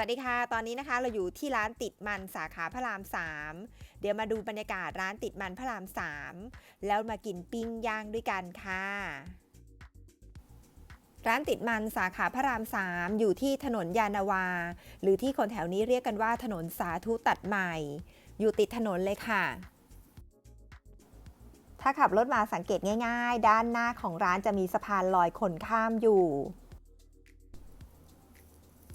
วัสดีค่ะ ตอนนี้นะคะเราอยู่ที่ร้านติดมันสาขาพระราม 3 เดี๋ยวมาดูบรรยากาศร้านติดมันพระราม 3 แล้วมากินปิ้งย่างด้วยกันค่ะ ร้านติดมันสาขาพระราม 3 อยู่ที่ถนนยานาวา หรือที่คนแถวนี้เรียกกันว่าถนนสาธุตัดใหม่ อยู่ติดถนนเลยค่ะ ถ้าขับรถมาสังเกตง่าย ๆ ด้านหน้าของร้านจะมีสะพานลอยคนข้ามอยู่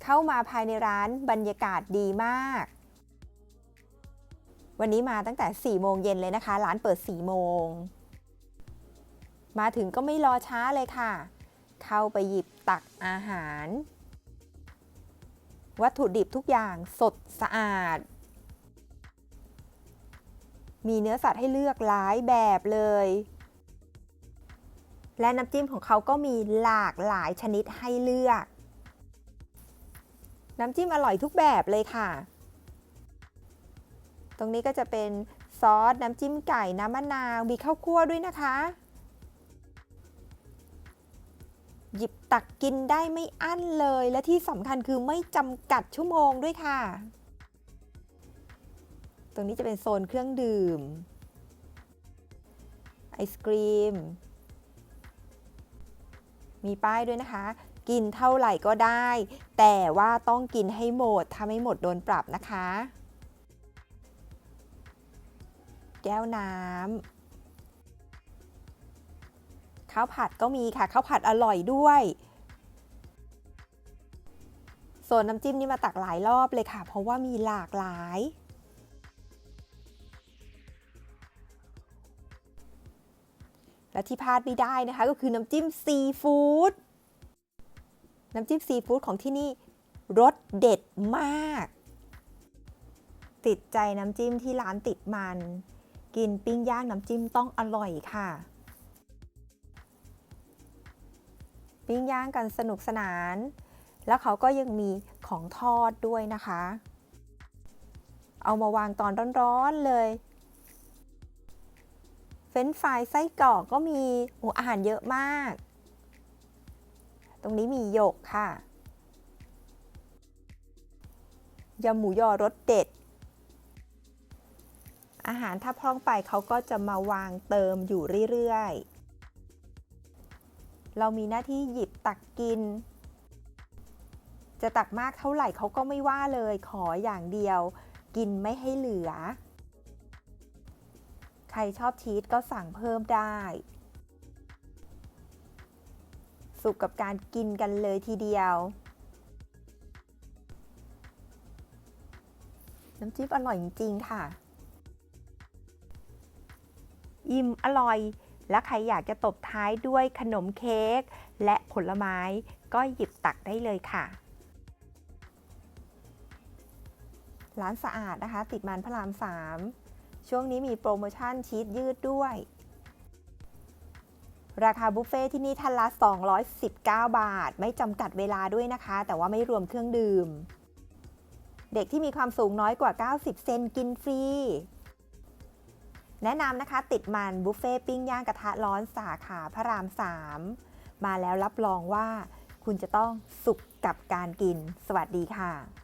เข้ามาภายในร้านบรรยากาศดีมาก วันนี้มาตั้งแต่ 4 โมงเย็นเลยนะคะ ร้านเปิด 4 โมง มาถึงก็ไม่รอช้าเลยค่ะ เข้าไปหยิบตักอาหาร วัตถุดิบทุกอย่างสดสะอาด มีเนื้อสัตว์ให้เลือกหลายแบบเลย และน้ำจิ้มของเขาก็มีหลากหลายชนิดให้เลือก น้ำจิ้มอร่อยทุกแบบเลยค่ะ ตรงนี้ก็จะเป็นซอสน้ำจิ้มไก่น้ำมะนาวมีข้าวคั่วด้วยนะคะ หยิบตักกินได้ไม่อั้นเลย และที่สำคัญคือไม่จำกัดชั่วโมงด้วยค่ะ ตรงนี้จะเป็นโซนเครื่องดื่ม ไอศกรีมมีป้ายด้วยนะคะ กินเท่าไหร่ก็ได้ แต่ว่าต้องกินให้หมด ถ้าไม่หมดโดนปรับนะคะ แก้วน้ำข้าวผัดก็มีค่ะข้าวผัดอร่อยด้วยโซนน้ำจิ้มนี่มาตักหลายรอบเลยค่ะ เพราะว่ามีหลากหลาย และที่พลาดไม่ได้นะคะ ก็คือน้ำจิ้มซีฟู้ด น้ำจิ้มซีฟู้ดของที่นี่รสเด็ดมาก ติดใจน้ำจิ้มที่ร้านติดมัน กินปิ้งย่างน้ำจิ้มต้องอร่อยค่ะ ปิ้งย่างกันสนุกสนาน แล้วเขาก็ยังมีของทอดด้วยนะคะ เอามาวางตอนร้อนๆเลยเฟรนช์ฟรายไส้กรอกก็มีโอ้อาหารเยอะมาก ตรงนี้มีหยกค่ะยำหมูยอรสเด็ด อาหารถ้าพร่องไปเขาก็จะมาวางเติมอยู่เรื่อยๆ เรามีหน้าที่หยิบตักกิน จะตักมากเท่าไหร่เขาก็ไม่ว่าเลยขออย่างเดียว กินไม่ให้เหลือ ใครชอบชีสก็สั่งเพิ่มได้ สุกกับการกินกันเลยทีเดียว น้ำจิ้มอร่อยจริง ๆ ค่ะ อิ่มอร่อย และใครอยากจะตบท้ายด้วยขนมเค้กและผลไม้ก็หยิบตักได้เลยค่ะ ร้านสะอาดนะคะ ติดมันพระราม 3 ช่วงนี้มีโปรโมชั่นชีสยืดด้วย ราคาบุฟเฟ่ที่นี่ท่านละ 219 บาท ไม่จำกัดเวลาด้วยนะคะ แต่ว่าไม่รวมเครื่องดื่ม เด็กที่มีความสูงน้อยกว่า 90 เซนกินฟรี แนะนำนะคะ ติดมันบุฟเฟ่ปิ้งย่างกระทะร้อนสาขาพระราม 3 มาแล้วรับรองว่า คุณจะต้องสุขกับการกิน สวัสดีค่ะ